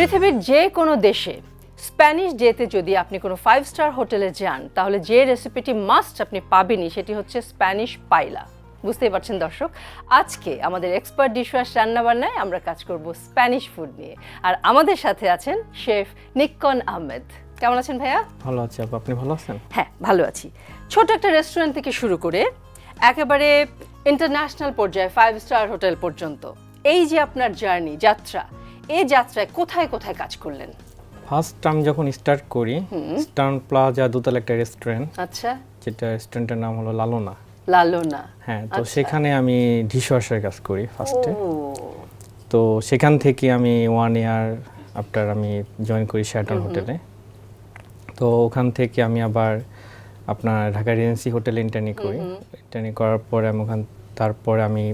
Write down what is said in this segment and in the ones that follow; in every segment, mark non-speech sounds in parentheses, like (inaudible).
পৃথিবীর যে কোনো দেশে স্প্যানিশ ডেতে যদি আপনি কোনো ফাইভ স্টার হোটেলে যান তাহলে যে রেসিপিটি মাস্ট আপনি পাবেনই সেটি হচ্ছে স্প্যানিশ পাইলা। বুঝতেই পারছেন দর্শক? আজকে আমাদের এক্সপার্ট ডিশওয়াশ রান্নাবান্নায় আমরা কাজ করব স্প্যানিশ ফুড নিয়ে। আর আমাদের সাথে আছেন শেফ নিক্কন আহমেদ। কেমন আছেন ভাইয়া? ভালো আছি আপু আপনি ভালো আছেন? হ্যাঁ ভালো আছি। ছোট একটা রেস্টুরেন্ট থেকে শুরু করে একেবারে ইন্টারন্যাশনাল পর্যায়ে ফাইভ স্টার হোটেল পর্যন্ত এই যে আপনার জার্নি যাত্রা এই যাত্রায় কোথায় কোথায় কাজ করলেন? ফার্স্ট আমি যখন স্টার্ট করি স্টার্ন প্লাজা দোতলা একটা রেস্টুরেন্ট আচ্ছা। যেটা রেস্টুরেন্টের নাম হলো লালোনা। লালনা। হ্যাঁ তো আচ্ছা। সেখানে আমি ডিশওয়াশার কাজ করি ফার্স্টে তো সেখান থেকে আমি ওয়ান ইয়ার আফটার আমি জয়েন করি শ্যাটন হোটেলে তো ওখান থেকে আমি আবার আপনার ঢাকা রিজেন্সি হোটেলে ইন্টার্নি করি। ইন্টার্নি করার পরে আমি ওখান তারপরে আমি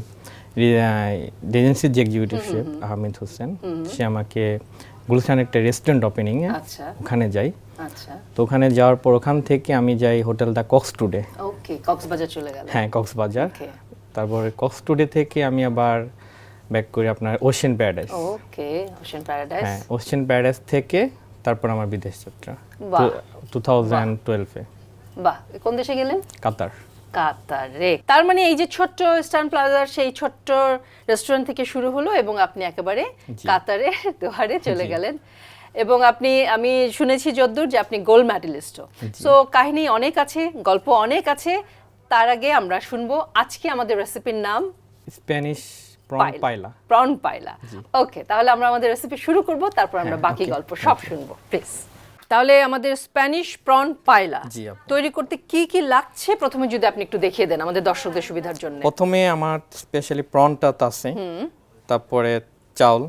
রিজেন্সির যে এক্সিকিউটিভ শেফ আহমেদ হোসেন সে আমাকে গুলশান একটা রেস্টুরেন্ট ওপেনিং এ আচ্ছা। ওখানে যাই। আচ্ছা। তো ওখানে যাওয়ার পর ওখান থেকে আমি যাই hotel the Cox today okay Cox's Bazar চলে গেল। হ্যাঁ কক্সবাজার তারপরে কক্স টুডে থেকে আমি আবার ব্যাক করি আপনার Ocean Paradise okay Ocean Paradise হ্যাঁ ওশেন প্যারাডাইস থেকে তারপর আমার বিদেশ যাত্রা। টু থাউজেন্ড টুয়েলভে বাহ কোন দেশে গেলেন? কাতার। কাতারে। তার মানে এই যে ছোট্ট স্টান প্লাজার সেই ছোট্ট রেস্টুরেন্ট থেকে শুরু হলো এবং আপনি একেবারে কাতারে (laughs) দোহারে চলে গেলেন। এবং আপনি আমি শুনেছি যদ্দূর যে আপনি গোল্ড মেডেলিস্টও সো কাহিনী অনেক আছে গল্প অনেক আছে। তার আগে আমরা শুনব আজকে আমাদের রেসিপির নাম স্প্যানিশ প্রন পাইলা। প্রন পাইলা ওকে তাহলে আমরা আমাদের রেসিপি শুরু করব তারপর আমরা হ্যাঁ, বাকি গল্প সব শুনব। প্লিজ তাহলে আমাদের স্প্যানিশ প্রন পাইলা। জি, তৈরি করতে কি কি লাগছে? প্রথমে যদি আপনি একটু দেখিয়ে দেন আমাদের দর্শকদের সুবিধার জন্য। প্রথমে আমার স্পেশালি প্রনটা তো আছে। তারপরে চাউল।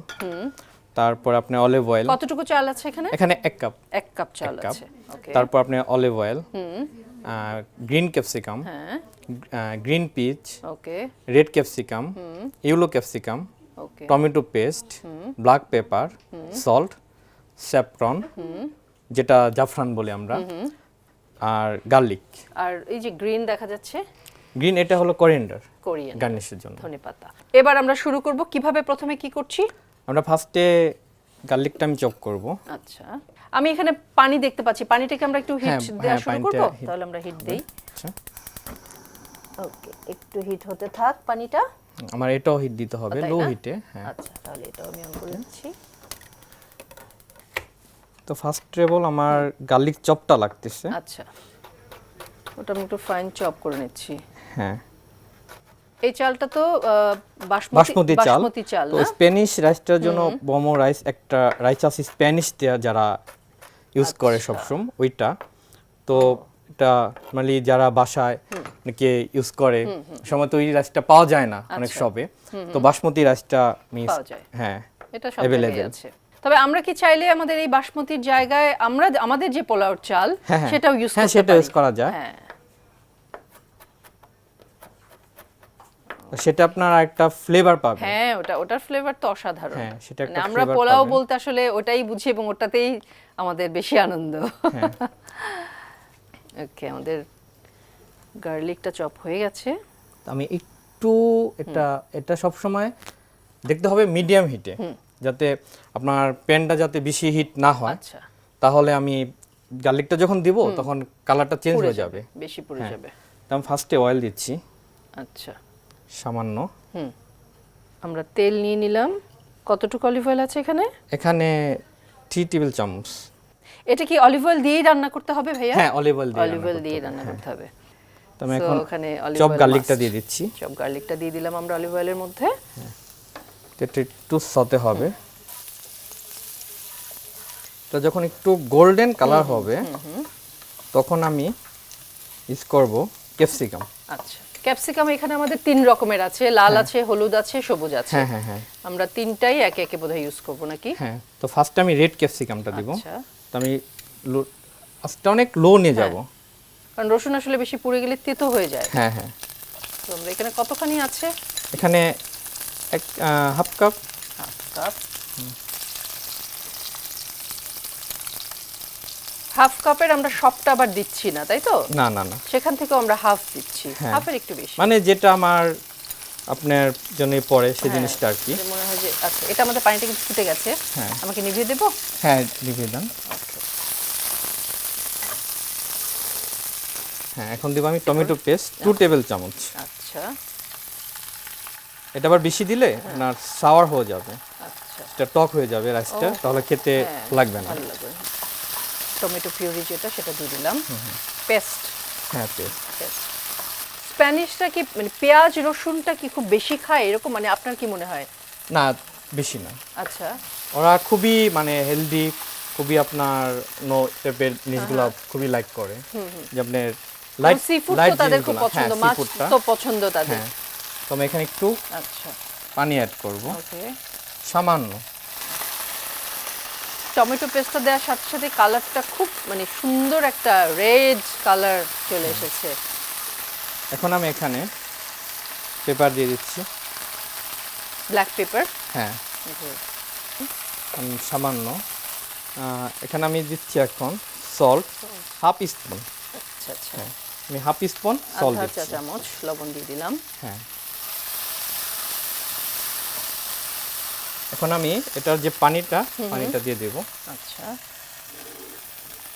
তারপর আপনি অলিভ অয়েল কতটুকু চাল আছে এখানে? এখানে এক কাপ এক কাপ চাল আছে। ওকে তারপর আপনি অলিভ অয়েল গ্রিন ক্যাপসিকাম হ্যাঁ। Green peach okay red capsicum yellow capsicum okay tomato paste black pepper salt saffron যেটা জাফরান বলি আমরা আর গার্লিক। আর এই যে গ্রিন দেখা যাচ্ছে? গ্রিন এটা হলো করিয়েন্ডার কোরিয়ান গার্নিশের জন্য। ধনেপাতা এবার আমরা শুরু করব কীভাবে প্রথমে কি করছি? আমরা ফার্স্টে গার্লিকটা আমি চপ করব। আচ্ছা। আমি এখানে পানি দেখতে পাচ্ছি। পানিটাকে আমরা একটু হিট হ্যাঁ, দেওয়া হ্যাঁ, শুরু করব? তাহলে আমরা হিট দেই। আচ্ছা। ওকে একটু হিট হতে থাক পানিটা। আমার এটাও হিট দিতে হবে লো? হিটে হ্যাঁ। আচ্ছা তাহলে এটাও আমি অন করে নিচ্ছি তো ফার্স্ট ট্রেবল আমার গার্লিক চপটা লাগতেছে। আচ্ছা। ওটা আমি একটু ফাইন চপ করে নিচ্ছি। হ্যাঁ। এই চালটা তো বাসমতি বাসমতি চাল। তো স্প্যানিশ রাইসটার জন্য বমো রাইস একটা রাইস আছে স্প্যানিশ যারা ইউজ করে আচ্ছা। সবসময় ওইটা। তো এটা মানে যারা বাসায় নাকি ইউজ করে সময় তো ওই রাইসটা পাওয়া যায় না অনেক আচ্ছা। শপে তো বাসমতি রাইসটা মিস হ্যাঁ এটা সব আছে। তবে আমরা কি চাইলে আমাদের এই বাসমতির জায়গায় আমরা আমাদের যে পোলাওর চাল হ্যাঁ, হ্যাঁ। সেটাও ইউজ হ্যাঁ, সেটা use করা যায়। হ্যাঁ। সেটা আপনার একটা ফ্লেভার পাবে। হ্যাঁ ওটা ওটার ফ্লেভার তো অসাধারণ। হ্যাঁ, সেটা মানে একটা আমরা পোলাও বলতে আসলে ওটাই বুঝি এবং ওটাতেই আমাদের বেশি আনন্দ। হ্যাঁ। (laughs) ওকে আমাদের গার্লিকটা চপ হয়ে গেছে। তো আমি একটু এটা এটা সব সময় দেখতে হবে মিডিয়াম হিটে যাতে আপনার প্যানটা যাতে বেশি হিট না হয় আচ্ছা। তাহলে আমি গার্লিকটা যখন দিব তখন কালারটা চেঞ্জ হয়ে যাবে বেশি পুড়ে হ্যাঁ। যাবে। তো আমি ফার্স্টে অয়েল দিচ্ছি। আচ্ছা। সামান্য। হুম। আমরা তেল নিয়ে নিলাম। কতটুকু অলিভ অয়েল আছে এখানে? এখানে থ্রি টেবিল চামচ এটা কি অলিভ অয়েল দিয়েই রান্না করতে হবে ভাইয়া? হ্যাঁ অলিভ অয়েল দিয়ে অলিভ অয়েল দিয়ে রান্না করতে হবে। তো আমি এখন চপ গার্লিকটা দিয়ে দিচ্ছি। চপ গার্লিকটা দিয়ে দিলাম আমরা অলিভ অয়েলের মধ্যে। তো এটা একটু সতে হবে। তো যখন একটু গোল্ডেন কালার হবে তখন আমি ইউজ করব ক্যাপসিকাম আচ্ছা ক্যাপসিকাম এখানে আমাদের তিন রকমের আছে লাল আছে হলুদ আছে সবুজ আছে। হ্যাঁ হ্যাঁ হ্যাঁ। আমরা তিনটাই একে একে বোধহয় ইউজ করব নাকি? হ্যাঁ তো ফার্স্টে আমি রেড ক্যাপসিকামটা দিব। আচ্ছা। তো আমি লো- আজটা অনেক লো নিয়ে যাব। কারণ রসুন আসলে বেশি পুড়ে গেলে তেতো হয়ে যায়। হ্যাঁ হ্যাঁ। তো আমরা এখানে কতখানি আছে? এখানে এক half cup half cup half কাপের আমরা সবটা আবার দিচ্ছি না তাই তো? না না না। সেখান থেকেও আমরা হাফ দিচ্ছি। হ্যাঁ। হাফের একটু বেশি। মানে যেটা আমার আপনার জন্য পরে সেই হ্যাঁ, জিনিসটা আর কি। মনে হয় যে আচ্ছা এটা আমাদের পানিটা কিন্তু ফুটে গেছে। হ্যাঁ। আমাকে নিভিয়ে দেবো? হ্যাঁ লিখে দেন। হ্যাঁ এখন দেবো আমি টমেটো পেস্ট টু টেবিল চামচ। আচ্ছা। এটা আবার বেশি দিলে আপনার সাওয়ার হয়ে যাবে। আচ্ছা। এটা টক হয়ে যাবে রাইসটা তাহলে খেতে হ্যাঁ, লাগবে না। টমেটো পিউরি যেটা সেটা দিয়ে দিলাম। পেস্ট হ্যাঁ পেস্ট পেস্ট স্প্যানিশটা কি মানে পেঁয়াজ রসুনটা কি খুব বেশি খায়? এরকম মানে আপনার কি মনে হয়? না বেশি না। আচ্ছা। ওরা খুবই মানে হেলদি খুবই আপনার নো টাইপের জিনিসগুলো খুবই লাইক করে। যে আপনার লাইট সি ফুড তো তাদের খুব পছন্দ মাছ তো পছন্দ তাদের। হ্যাঁ। তো আমি এখানে একটু আচ্ছা। পানি অ্যাড করব। ওকে। সামান্য। টমেটো পেস্টটা দেওয়ার সাথে সাথে কালারটা খুব মানে সুন্দর একটা রেড কালার চলে এসেছে। এখন আমি এখানে পেপার দিয়ে দিচ্ছি। Black pepper? হ্যাঁ। আমি সামান্য এখানে আমি দিচ্ছি এখন সল্ট হাফ স্পুন আচ্ছা আচ্ছা। আমি হাফ স্পুন সল্ট চামচ লবণ দিয়ে দিলাম। হ্যাঁ। এখন আমি এটার যে পানিটা পানিটা দিয়ে দেব। আচ্ছা।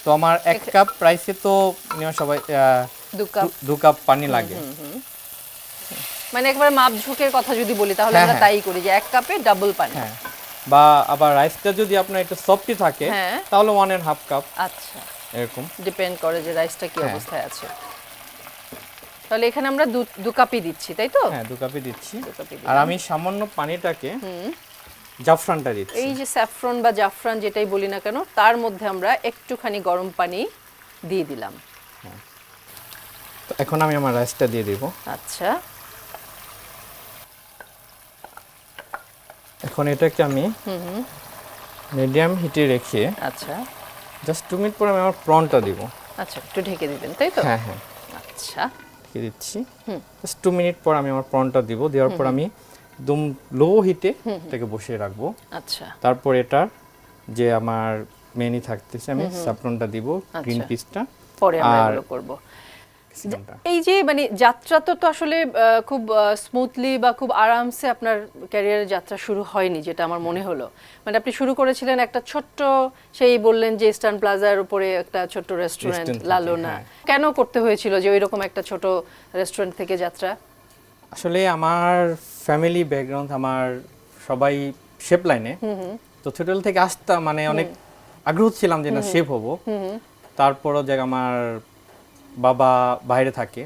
তো আমার এক কাপ প্রাইসে তো minimum সবাই দু কাপ। দু- কাপ পানি লাগে। মানে একবার মাপ ঝুঁকের কথা যদি বলি তাহলে হ্যাঁ, আমরা হ্যাঁ। তাই করি যে এক কাপে ডাবল পানি। হ্যাঁ। বা আবার রাইসটা যদি আপনার একটু সফটি থাকে হ্যাঁ। তাহলে ওয়ান এন্ড হাফ কাপ আচ্ছা। এরকম। ডিপেন্ড করে যে রাইসটা কি। অবস্থায় আছে। তাহলে এখানে আমরা দু দু কাপই দিচ্ছি তাই তো? হ্যাঁ দু কাপই দিচ্ছি। আর আমি সামান্য পানিটাকে জাফরানটা দিচ্ছি। এই যে স্যাফরন বা জাফরান যেটাই বলি না কেন তার মধ্যে আমরা একটুখানি গরম পানি দিয়ে দিলাম। তো এখন আমি আমার রাইসটা দিয়ে দিব। আচ্ছা। এখন এটাকে আমি মিডিয়াম হিটে রেখে আচ্ছা। জাস্ট টু মিনিট পর আমি আমার প্রনটা দিব। আচ্ছা একটু ঢেকে দিবেন তাই তো? হ্যাঁ হ্যাঁ। আচ্ছা। ঢেকে দিচ্ছি। জাস্ট টু মিনিট পর আমি আমার প্রনটা দিব। দেওয়ার পর আমি একদম লো হিটে এটাকে বসিয়ে রাখব। আচ্ছা। তারপর এটা যে আমার মেনি থাকতেছে আমি স্যাফরনটা দিব গ্রিন। পিসটা পরে আমরা এগুলো করব। এই যে মানে যাত্রা তো তো আসলে খুব স্মুথলি বা খুব আরামসে আপনার ক্যারিয়ারের যাত্রা শুরু হয়নি যেটা আমার মনে হলো। মানে আপনি শুরু করেছিলেন একটা ছোট্ট সেই বললেন যে ইস্টার্ন প্লাজার উপরে একটা ছোট্ট রেস্টুরেন্ট লালোনা। হ্যাঁ। কেন করতে হয়েছিল যে ওইরকম একটা ছোট রেস্টুরেন্ট থেকে যাত্রা? আসলে আমার ফ্যামিলি ব্যাকগ্রাউন্ড আমার সবাই শেপ লাইনে তো ছোটবেলা থেকে আসতাম মানে অনেক আগ্রহ ছিলাম যে না শেপ হব। তারপরও যে আমার বাবা বাইরে থাকে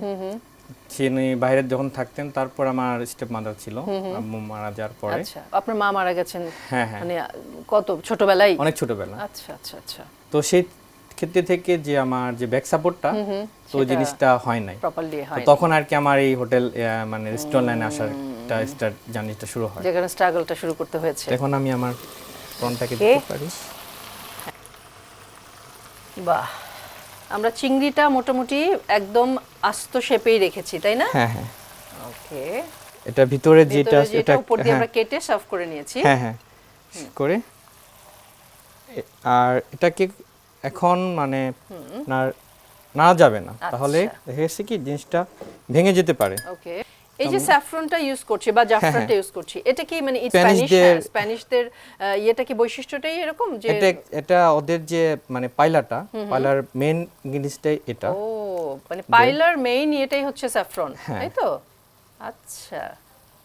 তিনি বাইরে যখন থাকতেন তারপর আমার স্টেপ মাদার ছিল আম্মু মারা যাওয়ার পরে। আচ্ছা আপনার মা মারা গেছেন হ্যাঁ হ্যাঁ। মানে কত ছোটবেলায়? অনেক ছোটবেলা। আচ্ছা আচ্ছা আচ্ছা। তো সেই ক্ষেত্রে থেকে যে আমার যে ব্যাক সাপোর্টটা তো জিনিসটা হয় নাই। তখন আর কি আমার এই হোটেল মানে রেস্টুরেন্ট লাইনে আসার একটা স্টার্ট জার্নিটা শুরু হয়। যেখানে স্ট্রাগলটা শুরু করতে হয়েছে। এখন আমি আমার Okay. দিতে পারি। বাহ। আমরা চিংড়িটা মোটামুটি একদম আস্ত শেপেই রেখেছি তাই না? হ্যাঁ হ্যাঁ। ওকে। এটা ভিতরে যেটা এটা উপর দিয়ে হ্যাঁ, আমরা কেটে সার্ভ করে নিয়েছি। হ্যাঁ হ্যাঁ। করে আর এটাকে এখন মানে না না যাবে না। তাহলে আচ্ছা। দেখা গেছে কি জিনিসটা ভেঙে যেতে পারে। ওকে। এই যে স্যাফরনটা ইউজ করছি বা জাফরানটা হ্যাঁ। ইউজ করছি এটা কি মানে স্প্যানিশ স্প্যানিশদের- স্প্যানিশদের ইয়েটা কি বৈশিষ্ট্যটাই এরকম যে এটা এটা ওদের যে মানে পাইলাটা পাইলার মেইন জিনিসটাই এটা। ও মানে পাইলার মেইন এটাই হচ্ছে স্যাফরন হ্যাঁ। তাই তো? আচ্ছা।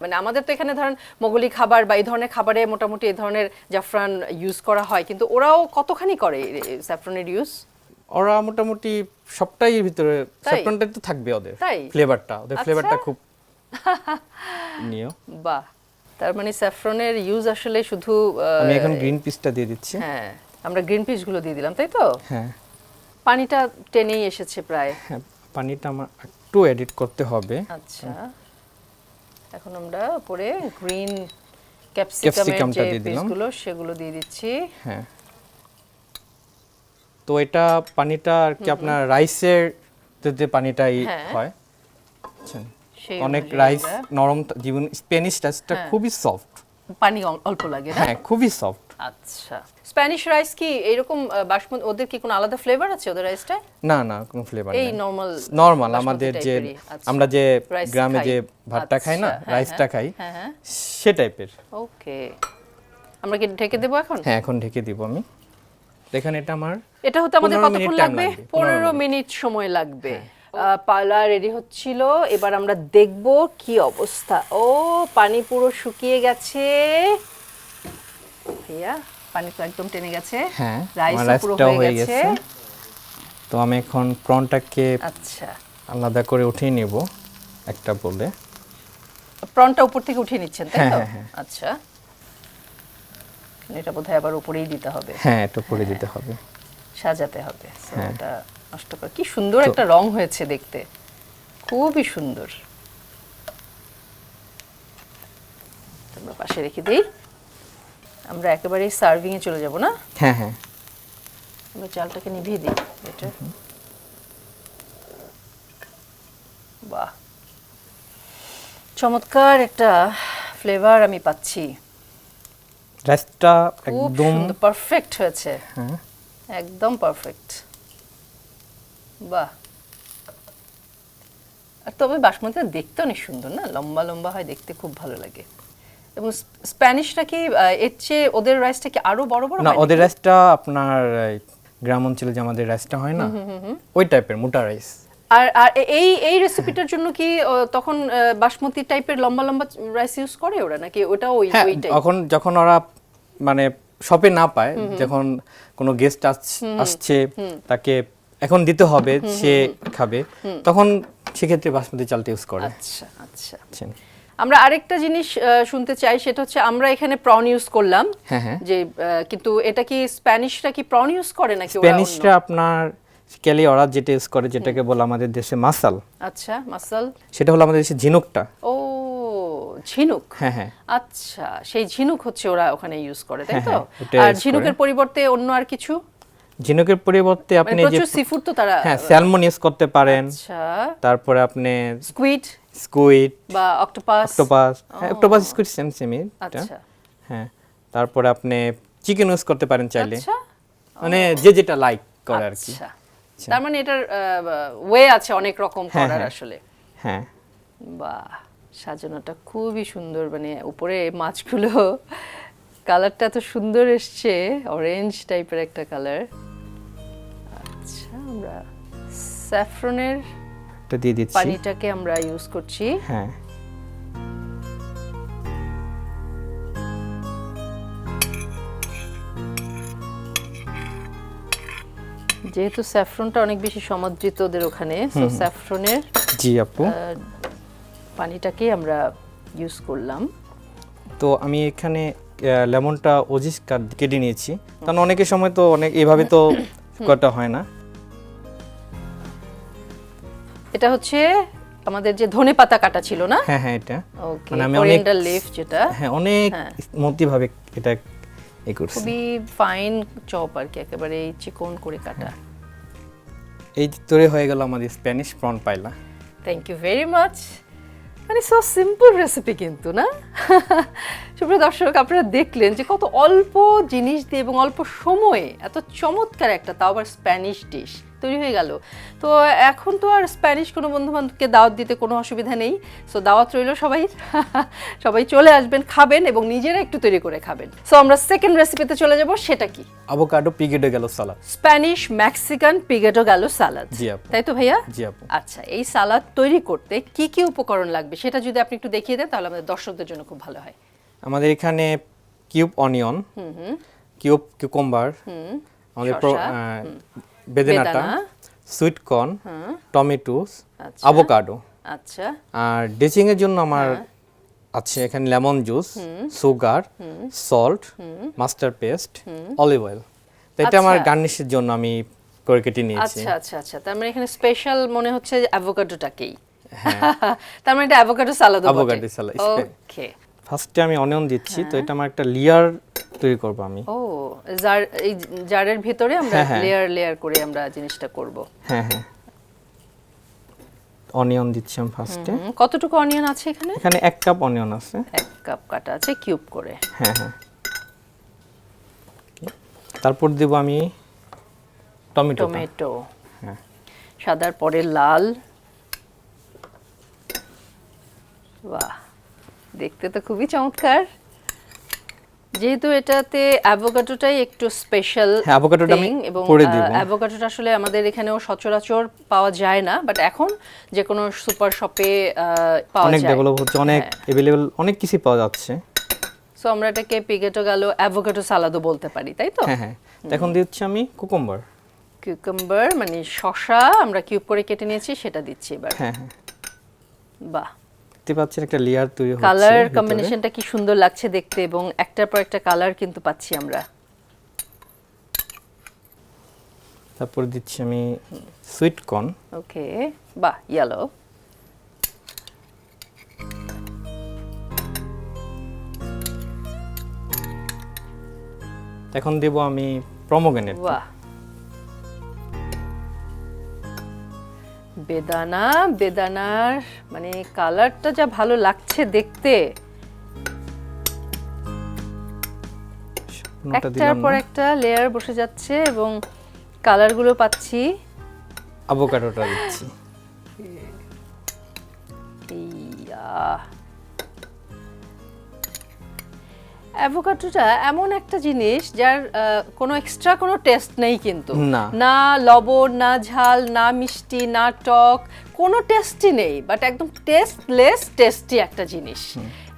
মানে আমাদের তো এখানে ধরেন মোগলি খাবার বা এই ধরনের খাবারে মোটামুটি এই ধরনের জাফরান ইউজ করা হয় কিন্তু ওরাও কতখানি করে স্যাফরনের ইউজ ওরা মোটামুটি সবটাই এর ভিতরে তাই? স্যাফরনটা তো থাকবে ওদের? ফ্লেভারটা ওদের আচ্ছা। ফ্লেভারটা খুব নিও (laughs) বাহ! তার মানে স্যাফরনের ইউজ আসলে শুধু আমি এখন গ্রিন পিসটা দিয়ে দিচ্ছি। হ্যাঁ আমরা গ্রিন পিসগুলো দিয়ে দিলাম তাই তো? হ্যাঁ। পানিটা টেনেই এসেছে প্রায়। হ্যাঁ পানিটা আমার একটু এডিট করতে হবে। আচ্ছা। এখন আমরা উপরে গ্রিন ক্যাপসিকামটা দিয়ে দিলাম। সেগুলো দিয়ে দিচ্ছি হ্যাঁ তো এটা পানিটা আর কি আপনার রাইসের যে পানিটাই হ্যাঁ। হয় বুঝছেন? অনেক রাইস নরম জীবন স্প্যানিশ রাইসটা। খুবই সফট পানি অল্প লাগে না হ্যাঁ খুবই সফট আচ্ছা। স্প্যানিশ রাইস কি এরকম বাসমতি ওদের কি কোনো আলাদা ফ্লেভার আছে ওদের রাইসটা না না কোনো ফ্লেভার এই নর্মাল নর্মাল আমাদের যে আমরা যে গ্রামে যে ভাতটা খাই না আচ্ছা, হ্যাঁ, রাইসটা হ্যাঁ, খাই হ্যাঁ সে টাইপের ওকে। আমরা কি ঢেকে দেবো এখন? হ্যাঁ এখন ঢেকে দিব আমি। দেখেন এটা আমার এটা হতে আমাদের কতক্ষণ লাগবে? লাগবে, হ্যাঁ। পনেরো মিনিট। সময় লাগবে। পালা রেডি হচ্ছিল। এবার আমরা দেখব কি অবস্থা। ও পানি পুরো শুকিয়ে গেছে। ভাইয়া পানি তো একদম টেনে গেছে। হ্যাঁ রাইস পুরো হয়ে গেছে। তো আমি এখন প্রনটাকে আচ্ছা। আলাদা করে উঠিয়ে নেব একটা বলে। প্রনটা উপর থেকে উঠিয়ে নিচ্ছেন তাই হ্যাঁ, তো? হ্যাঁ, হ্যাঁ। আচ্ছা। এটা বোধহয় আবার উপরেই দিতে হবে। হ্যাঁ এটা করে দিতে হবে। সাজাতে হবে। হ্যাঁ। এটা নষ্ট করে। কি সুন্দর একটা রং হয়েছে দেখতে। খুবই সুন্দর। আমরা পাশে রেখে দিই। আমরা একেবারে সার্ভিং এ চলে যাব না? হ্যাঁ হ্যাঁ। আমরা চালটাকে নিভিয়ে দিই এটা। বাহ। চমৎকার একটা ফ্লেভার আমি পাচ্ছি। রাইসটা একদম পারফেক্ট হয়েছে। হ্যাঁ। একদম পারফেক্ট বাহ। আর তবে বাসমতি দেখতে অনেক সুন্দর না? লম্বা লম্বা হয় দেখতে খুব ভালো লাগে। এবং স্প- স্প্যানিশটা কি এর চেয়ে ওদের রাইসটা কি আরও বড় বড় না ওদের রাইসটা আপনার গ্রাম অঞ্চলে যে আমাদের রাইসটা হয় না? ওই টাইপের মোটা রাইস। আর আর এই এই রেসিপিটার জন্য কি তখন বাসমতি টাইপের লম্বা লম্বা রাইস ইউজ করে ওরা? নাকি ওটা ওই হ্যাঁ ওই টাইপ এখন যখন ওরা মানে শপে না পায় যখন কোনো গেস্ট আসছে তাকে এখন দিতে হবে সে খাবে। তখন সেক্ষেত্রে বাসমতি চালটা ইউজ করে। আচ্ছা আচ্ছা। আমরা আরেকটা জিনিস শুনতে চাই সেটা হচ্ছে আমরা এখানে প্রন ইউজ করলাম। হ্যাঁ হ্যাঁ। যে কিন্তু এটা কি স্প্যানিশরা কি প্রন ইউজ করে নাকি স্প্যানিশরা আপনার কেলি ওরা যেটা ইউজ করে যেটাকে বলে আমাদের দেশে মাসাল। আচ্ছা মাসাল। সেটা হলো আমাদের দেশে ঝিনুকটা। ও ঝিনুক? হ্যাঁ হ্যাঁ। আচ্ছা সেই ঝিনুক হচ্ছে ওরা ওখানে ইউজ করে তাই হ্যাঁ, তো? আর ঝিনুকের পরিবর্তে অন্য আর কিছু? ঝিনুকের পরিবর্তে মানে আপনি যে সিফুড তো তারা হ্যাঁ স্যালমন ইউজ করতে পারেন। আচ্ছা। তারপরে আপনি স্কুইড স্কুইড বা octopus octopus octopus squid same সেমই আচ্ছা। হ্যাঁ তারপরে আপনি চিকেন ইউজ করতে পারেন চাইলে। আচ্ছা। মানে যে যেটা লাইক করে আর কি। আচ্ছা। তার মানে এটার ওয়ে আছে অনেক রকম হ্যাঁ, করার হ্যাঁ। আসলে। হ্যাঁ। বাহ সাজানোটা খুবই সুন্দর। মানে উপরে মাছগুলো কালারটা এত সুন্দর এসছে অরেঞ্জ টাইপের একটা কালার আচ্ছা আমরা স্যাফরনের এটা দিয়ে দিচ্ছি। পানিটাকে আমরা ইউজ করছি। হ্যাঁ। যেহেতু স্যাফরনটা অনেক বেশি সমাদৃত ওদের ওখানে তো স্যাফরনের জি আপু। পানিটাকে আমরা ইউজ করলাম। তো আমি এখানে লেমনটা ওজিস কাট কেটে নিয়েছি। কারণ অনেকের সময় তো অনেক এইভাবে তো কটা হয় না। এটা হচ্ছে আমাদের যে ধনে পাতা কাটা ছিল না? হ্যাঁ হ্যাঁ এটা। ওকে মানে আমি অনেক- লিফ যেটা। হ্যাঁ অনেক হ্যাঁ। স্মুথলি এটা এ করছি। খুবই ফাইন চপ আর কি একেবারে চিকন করে কাটা। এই তৈরি হয়ে গেল আমাদের Spanish prawn paella thank you very much মানে সো সিম্পল রেসিপি কিন্তু না? (laughs) সুপ্রিয় দর্শক আপনারা দেখলেন যে কত অল্প জিনিস দিয়ে এবং অল্প সময়ে এত চমৎকার একটা তাও আবার স্প্যানিশ ডিশ তৈরি হয়ে গেল। তো এখন তো আর স্প্যানিশ কোনো বন্ধু বান্ধবকে দাওয়াত দিতে কোনো অসুবিধা নেই। সো দাওয়াত রইল সবাই। (laughs) সবাই চলে আসবেন খাবেন এবং নিজেরা একটু তৈরি করে খাবেন। সো আমরা সেকেন্ড রেসিপিতে চলে যাব সেটা কি? আቮকাডো পিগেডো গেল সালাদ স্প্যানিশ মেক্সিকান পিগেটো গেল সালাদ জি আপু। তাই তো ভাইয়া? জি আপু। আচ্ছা এই সালাদ তৈরি করতে কি কি উপকরণ লাগবে? সেটা যদি আপনি একটু দেখিয়ে দেন তাহলে আমাদের দর্শকদের জন্য খুব ভালো হয়। আমাদের এখানে কিউব অনিয়ন কিউব কিউকম্বার আমাদের প্র- শসা, আহ, বেদেনাটা সুইট কর্ন টমেটোস আচ্ছা। আভোকাডো আচ্ছা। আর ড্রেসিং এর জন্য আমার আছে এখানে lemon juice sugar salt mustard paste olive oil তো এটা আমার আচ্ছা। গার্নিশের জন্য আমি করে কেটে নিয়েছি। আচ্ছা আচ্ছা আচ্ছা। তার মানে এখানে স্পেশাল মনে হচ্ছে অ্যাভোকাডোটাকেই (laughs) তার মানে এটা avocado salad salad, spe- okay ফার্স্টে আমি অনিয়ন দিচ্ছি তো এটা আমার একটা লেয়ার তৈরি করব আমি। ও জার এই জারের ভিতরে আমরা হ্যাঁ, হ্যাঁ। লেয়ার লেয়ার করে আমরা জিনিসটা করব। হ্যাঁ হ্যাঁ। অনিয়ন দিচ্ছি আমি ফার্স্টে কতটুকু অনিয়ন আছে এখানে? এখানে এক কাপ অনিয়ন আছে। এক কাপ কাটা আছে কিউব করে। হ্যাঁ হ্যাঁ। তারপর দেব আমি টমেটো টমেটো। হ্যাঁ। সাদার পরে লাল। বাহ। দেখতে তো খুবই চমৎকার। যেহেতু এটাতে অ্যাভোকাডোটাই একটু স্পেশাল হ্যাঁ, avocado-টা আমি এবং অ্যাভোকাডোটা আসলে আমাদের এখানেও সচরাচর পাওয়া যায় না বাট এখন যে কোনো সুপার শপে পাওয়া অনেক যায়। ডেভেলপ হচ্ছে অনেক অ্যাভেলেবল অনেক কিছু পাওয়া যাচ্ছে। সো আমরা এটাকে পিগেটো গেল অ্যাভোকাডো সালাদও বলতে পারি তাই তো? হ্যাঁ হ্যাঁ। তো এখন দিচ্ছি আমি কুকুম্বার কিউকাম্বার মানে শসা আমরা কিউব করে কেটে নিয়েছি সেটা দিচ্ছি এবার। হ্যাঁ হ্যাঁ। বাহ। দেখতে পাচ্ছেন একটা লেয়ার তৈরি হচ্ছে কালার কম্বিনেশনটা কি সুন্দর লাগছে দেখতে এবং একটার পর একটা কালার কিন্তু পাচ্ছি আমরা। তারপর দিচ্ছি আমি সুইট কর্ন ওকে বাহ ইয়েলো এখন দেব আমি প্রমোগেনেট বাহ। বেদানা বেদানার মানে কালারটা যা ভালো লাগছে দেখতে। একটার পর একটা লেয়ার বসে যাচ্ছে এবং কালারগুলো পাচ্ছি। অ্যাভোকাডোটা দিচ্ছি। ইয়া অ্যাভোকাডোটা এমন একটা জিনিস যার কোনো এক্সট্রা কোনো টেস্ট নেই কিন্তু। না। না লবণ না ঝাল না মিষ্টি না টক কোনো টেস্টই নেই বাট একদম টেস্টলেস টেস্টি একটা জিনিস।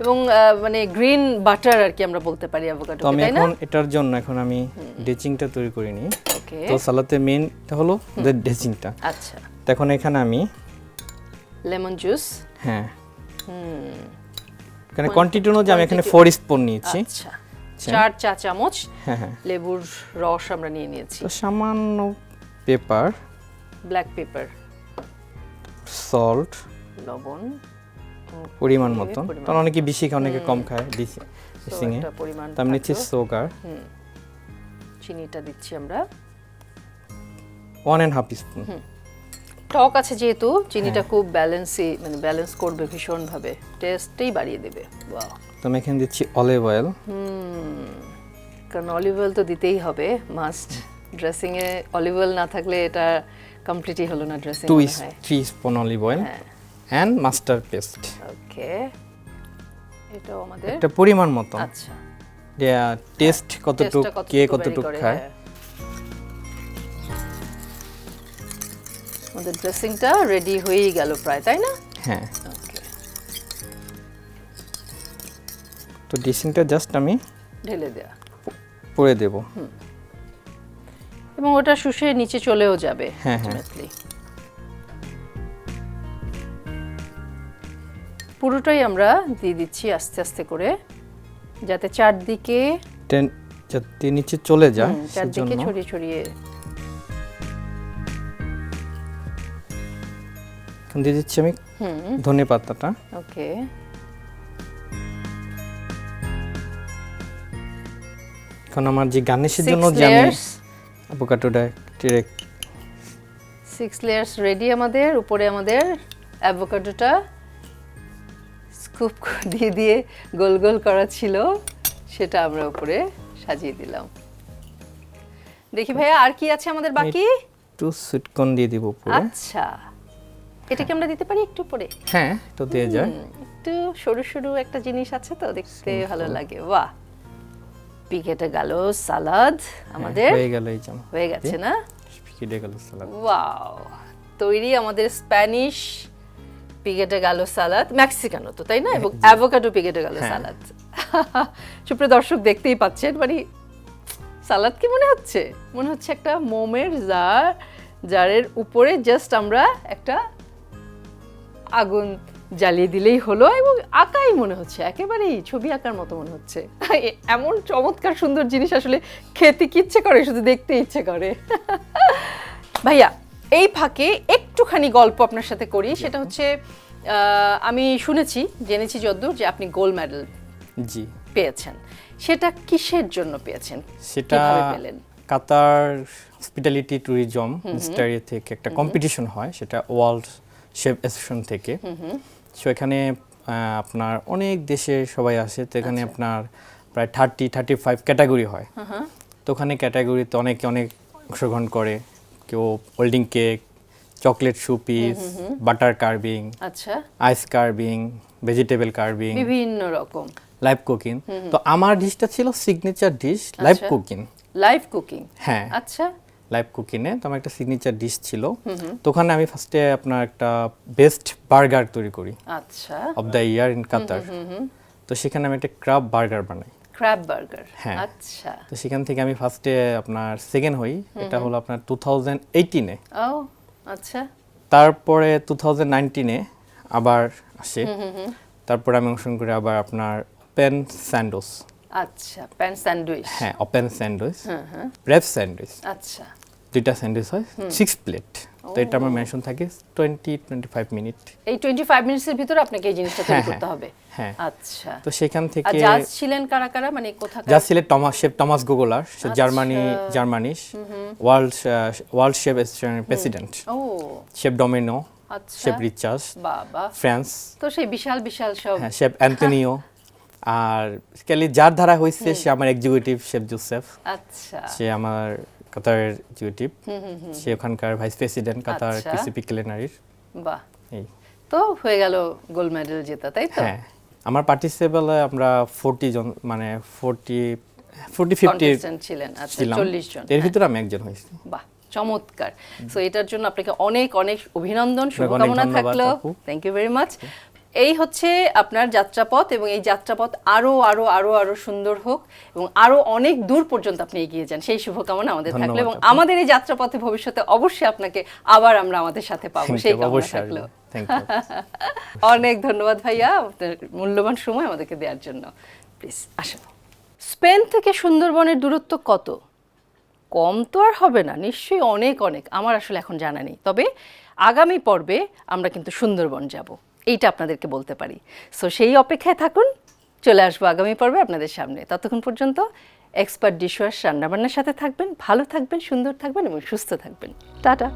এবং মানে গ্রিন বাটার আর কি আমরা বলতে পারি অ্যাভোকাডো আমি তাই না? এখন এটার জন্য এখন আমি ডেচিংটা তৈরি করিনি ওকে। তো সালাতে মেনটা হলো ডেচিংটা আচ্ছা। তো এখন আমি লেমন জুস। হ্যাঁ। এখানে কোয়ান্টিটি অনুযায়ী আমি এখানে ফোর স্পুন নিয়েছি। আচ্ছা। চার চা চামচ হ্যাঁ হ্যাঁ। লেবুর রস আমরা নিয়ে নিয়েছি। তো সামান্য পেপার ব্ল্যাক পেপার সল্ট লবণ। পরিমাণ পরিমাণ। কারণ অনেকে বেশি খায় অনেকে কম খায় দিছি So, ডিসিংয়ে একটা পরিমাণ তো আমি নিচ্ছি থাকল। সুগার চিনিটা দিচ্ছি আমরা। ওয়ান অ্যান্ড হাফ স্পুন টক আছে যেহেতু চিনিটা হ্যাঁ। খুব ব্যালেন্সই মানে ব্যালেন্স করবে ভীষণ ভাবে টেস্টই বাড়িয়ে দেবে. তো আমি এখানে দিচ্ছি অলিভ অয়েল কারণ অলিভ অয়েল তো দিতেই হবে মাস্ট ড্রেসিং এ অলিভ অয়েল না থাকলে এটা কমপ্লিটই হলো না dressing two three spoon olive oil হ্যাঁ। অ্যান্ড মাস্টার পেস্ট ওকে এটাও আমাদের একটা পরিমাণ মতো আচ্ছা। যে টেস্ট কতটুকু কে কতটুকু খায়। আমাদের ড্রেসিংটা রেডি হয়েই গেল প্রায় তাই না? হ্যাঁ। তো ড্রেসিংটা জাস্ট আমি ঢেলে দেয়া। পরে দেব। এবং ওটা শুষে নিচে চলেও যাবে হ্যাঁ, হ্যাঁ। পুরোটাই আমরা দিয়ে দিচ্ছি আস্তে আস্তে করে যাতে চারদিকে যাতে নিচে চলে যায় চারদিকে ছড়িয়ে ছড়িয়ে দিয়ে দিচ্ছি আমি ধনে পাতাটা। ওকে। এখন আমার যে গার্নিশের জন্য যে আমি অ্যাভোকাডোটা ডিরেক্ট সিক্স লেয়ার্স রেডি আমাদের উপরে আমাদের অ্যাভোকাডোটা স্কুপ দিয়ে দিয়ে গোল গোল করা ছিল সেটা আমরা উপরে সাজিয়ে দিলাম। দেখি ভাইয়া আর কি আছে আমাদের বাকি? একটু সুইটকর্ন দিয়ে দিব উপরে। আচ্ছা। এটা কি আমরা দিতে পারি একটু পরে হ্যাঁ তো দিয়ে যায়। একটু সরু সরু একটা জিনিস আছে তো দেখতে ভালো লাগে। বাহ! পিকেটে গেল সালাদ আমাদের। হয়ে গেল এই জাম হয়ে গেছে না? কেটে গেল সালাদ। ওয়াও তৈরি আমাদের স্প্যানিশ পিগেটে গেল সালাদ। মেক্সিকানো তো তাই না? এবং অ্যাভোকাডো পিগেটে গেল হ্যাঁ। সালাদ। (laughs) সুপ্রিয় দর্শক দেখতেই পাচ্ছেন মানে সালাদ কি মনে হচ্ছে? মনে হচ্ছে একটা মোমের জার জারের উপরে জাস্ট আমরা একটা আগুন জ্বালিয়ে দিলেই হলো এবং আঁকাই মনে হচ্ছে একেবারেই ছবি আঁকার মতো মনে হচ্ছে। এমন চমৎকার সুন্দর জিনিস আসলে খেতে কি ইচ্ছে করে শুধু দেখতে ইচ্ছে করে। ভাইয়া এই ফাঁকে একটুখানি গল্প আপনার সাথে করি সেটা হচ্ছে আমি শুনেছি জেনেছি যদ্দূর যে আপনি গোল্ড মেডেল জি। পেয়েছেন। সেটা কিসের জন্য পেয়েছেন? সেটা পেলেন? কাতার হসপিটালিটি ট্যুরিজম মিনিস্টারি থেকে একটা কম্পিটিশন হয় সেটা ওয়ার্ল্ড শেফ অ্যাসোসিয়েশন থেকে। সো এখানে আপনার অনেক দেশে সবাই আসে তো এখানে আচ্ছা। আপনার প্রায় থার্টি থার্টি ফাইভ ক্যাটাগরি হয় তো ওখানে ক্যাটাগরিতে অনেকে অনেক অংশগ্রহণ করে। কেউ holding cake chocolate show piece butter carving আচ্ছা। আইস কার্ভিং ভেজিটেবল কার্ভিং বিভিন্ন রকম। লাইভ কুকিং তো আমার ডিশটা ছিল signature dish live. Cooking live cooking হ্যাঁ। আচ্ছা। লাইভ কুকিংয়ে তো আমার একটা সিগনেচার ডিশ ছিল। তো ওখানে আমি ফার্স্টে আপনার একটা বেস্ট বার্গার তৈরি করি। আচ্ছা। Of the year in Qatar তো সেখানে আমি একটা ক্রাব বার্গার বানাই। ক্র্যাব বার্গার হ্যাঁ। আচ্ছা। তো সেখান থেকে আমি ফার্স্টে আপনার সেকেন্ড হই। এটা হলো আপনার টু থাউজেন্ড এইটিনে ও আচ্ছা। তারপরে টু থাউজেন্ড নাইনটিনে আবার আসে। তারপরে আমি অংশগ্রহণ করি আবার আপনার ওপেন স্যান্ডোস আচ্ছা প্যান স্যান্ডউইচ হ্যাঁ ওপেন স্যান্ডউইচ হ্যাঁ হ্যাঁ। ব্রেভ স্যান্ডউইচ আচ্ছা। দুইটা স্যান্ডউইচ হয় সিক্স প্লেট তো এটা আমার মেনশন থাকে টোয়েন্টি টোয়েন্টি ফাইভ মিনিট এই টোয়েন্টি ফাইভ মিনিটসের ভিতরে আপনাকে এই জিনিসটা তৈরি হ্যাঁ, করতে হ্যাঁ, হবে। হ্যাঁ। আচ্ছা। তো সেখান থেকে জাজ ছিলেন কারা কারা? মানে কোথাকার? যা ছিলেন টমাস শেফ টমাস গোগোলার সে। Germany Germany's world world chef president ও। শেফ ডোমিনো শেফ রিচার্স বাবা। ফ্রান্স তো সেই বিশাল বিশাল সব। হ্যাঁ শেফ অ্যান্টনিও আর বেসিক্যালি যার ধারা হয়েছে সে আমার এক্সিকিউটিভ শেফ জোসেফ আচ্ছা। সে আমার কাতারের এক্সিকিউটিভ সে ওখানকার ভাইস প্রেসিডেন্ট কাতার আচ্ছা। পিসিপি ক্লিনারির। বাহ। এই। তো হয়ে গেল গোল্ড মেডেল জেতা তাই তো? হ্যাঁ। আমার পার্টিসিপেবলে আমরা ফোরটি জন মানে ফোরটি ফোরটি ফিফটি ছিলেন আচ্ছা চল্লিশ জন। এর ভিতরে আমি একজন হয়েছি। বাহ চমৎকার। সো এটার জন্য আপনাকে অনেক অনেক অভিনন্দন শুভকামনা থাকল। থ্যাংক ইউ ভেরি মাচ এই হচ্ছে আপনার যাত্রাপথ এবং এই যাত্রাপথ আরও আরও আরও আরও সুন্দর হোক এবং আরও অনেক দূর পর্যন্ত আপনি এগিয়ে যান। সেই শুভকামনা আমাদের থাকল এবং আমাদের এই যাত্রাপথে ভবিষ্যতে অবশ্যই আপনাকে আবার আমরা আমাদের সাথে পাবো। সেই কামনা থাকল। (laughs) অনেক ধন্যবাদ ভাইয়া আপনার মূল্যবান সময় আমাদেরকে দেওয়ার জন্য। প্লিজ আসুন। স্পেন থেকে সুন্দরবনের দূরত্ব কত? কম তো আর হবে না নিশ্চয়ই অনেক অনেক। আমার আসলে এখন জানা নেই। তবে আগামী পর্বে আমরা কিন্তু সুন্দরবন যাব। এইটা আপনাদেরকে বলতে পারি। সো সেই অপেক্ষায় থাকুন, চলে আসব আগামী পর্বে আপনাদের সামনে। ততক্ষণ পর্যন্ত এক্সপার্ট ডিশওয়াশ রান্নাবান্নার সাথে থাকবেন, ভালো থাকবেন, সুন্দর থাকবেন এবং সুস্থ থাকবেন। টাটা!